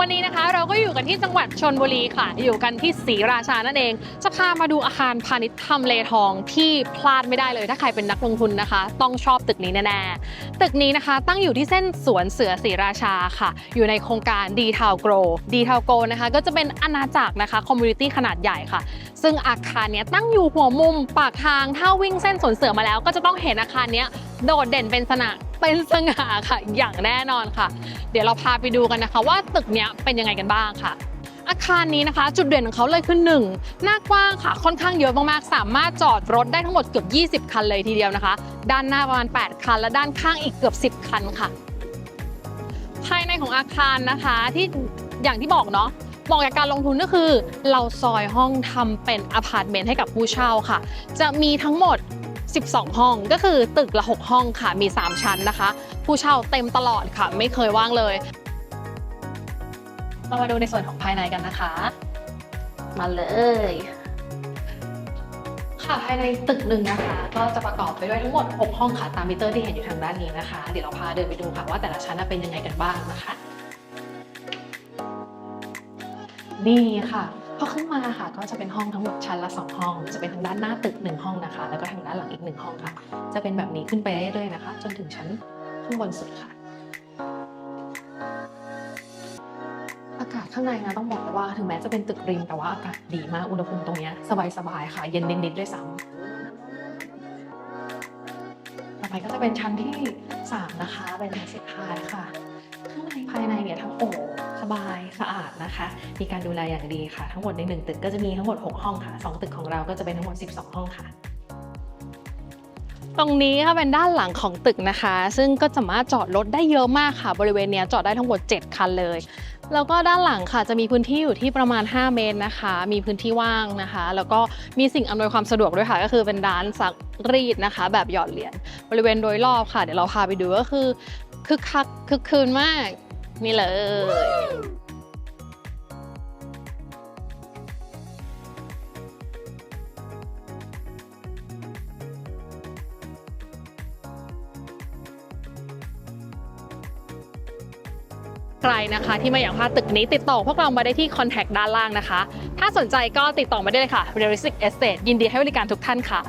วันนี้นะคะเราก็อยู่กันที่จังหวัดชนบุรีค่ะ อยู่กันที่ศรีราชานั่นเอง จะพามาดูอาคารพาณิชย์ทำเลทองที่พลาดไม่ได้เลย ถ้าใครเป็นนักลงทุนนะคะ ต้องชอบตึกนี้แน่ๆตึกนี้นะคะ ตั้งอยู่ที่เส้นสวนเสือศรีราชาค่ะ อยู่ในโครงการดีทาวโกรดีทาวโกนะคะ ก็จะเป็นอาณาจักรนะคะคอมมูนิตี้ขนาดใหญ่ค่ะ ซึ่งอาคารเนี้ยตั้งอยู่หัวมุมปากทางถ้าวิ่งเส้นสวนเสือมาแล้ว ก็จะต้องเห็นอาคารเนี้ยโดดเด่นเป็นสนะ เป็นสง่าค่ะ อย่างแน่นอนค่ะ เดี๋ยวเราพาไปดูกันนะคะ ว่าตึกเนี้ยเป็นยังไงกันบ้างค่ะ อาคารนี้นะคะ จุดเด่นของเขาเลยคือหนึ่งหน้ากว้างค่ะ ค่อนข้างเยอะมากๆ สามารถจอดรถได้ทั้งหมดเกือบ 20 คันเลยทีเดียวนะคะ ด้านหน้าประมาณ 8 คัน และด้านข้างอีกเกือบ 10 คันค่ะ ภายในของอาคารนะคะที่อย่างที่บอกเนาะเหมาะกับการลงทุนก็คือ เราซอยห้องทำเป็นอพาร์ตเมนต์ให้กับผู้เช่าค่ะ จะมีทั้งหมด 12 ห้องก็คือตึกละ 6 ห้องค่ะมี 3 ชั้นนะคะ ผู้เช่าเต็มตลอดค่ะ ไม่เคยว่างเลย เรามาดูในส่วนของภายในกันนะคะ มาเลย ค่ะภายในตึกหนึ่งนะคะ ก็จะประกอบไปด้วยทั้งหมด 6 ห้องค่ะตามมิเตอร์ที่เห็นอยู่ทางด้านนี้นะคะ เดี๋ยวเราพาเดินไปดูค่ะว่าแต่ละชั้นเป็นยังไงกันบ้างนะคะ นี่ค่ะ พอขึ้นมาค่ะก็จะเป็นห้องทั้งหมดชั้นละ 2 ห้อง จะเป็นทางด้านหน้าตึก 1 ห้องนะคะ แล้วก็ทางด้านหลังอีก 1 ห้องค่ะ จะเป็นแบบนี้ขึ้นไปเรื่อยๆนะคะ จนถึงชั้นข้างบนสุดค่ะ อากาศข้างในนะต้องบอกเลยว่าถึงแม้จะเป็นตึกริมแต่ว่าอากาศดีมากอุณหภูมิตรงเนี้ยสบายๆค่ะ เย็นนิดๆด้วยซ้ำต่อไปก็จะเป็นชั้นที่ 3 นะคะ เป็นชั้นสุดท้ายค่ะ ข้างในภายในเนี่ยทั้งโอ่ง สบายสะอาดนะคะ มีการดูแลอย่างดีค่ะ ทั้งหมดใน 1 ตึกก็จะมีทั้งหมด 6 ห้องค่ะ 2 ตึกของเราก็จะเป็นทั้งหมด 12 ห้องค่ะตรงนี้ค่ะเป็นด้านหลังของตึกนะคะ ซึ่งก็สามารถจอดรถได้เยอะมากค่ะ บริเวณนี้จอดได้ทั้งหมด 7 คันเลย แล้วก็ด้านหลังค่ะจะมีพื้นที่อยู่ที่ประมาณ 5 เมตรนะคะ มีพื้นที่ว่างนะคะ แล้วก็มีสิ่งอำนวยความสะดวกด้วยค่ะ ก็คือเป็นร้านซักรีดนะคะ แบบหยอดเหรียญบริเวณโดยรอบค่ะ เดี๋ยวเราพาไปดูก็คือคึกคักคึกคืนมาก นี่เลย ใครนะคะที่ไม่อยากพลาดตึกนี้ติดต่อพวกเรามาได้ที่คอนแทคด้านล่างนะคะ ถ้าสนใจก็ติดต่อมาได้เลยค่ะ Realistic Estate ยินดีให้บริการทุกท่านค่ะ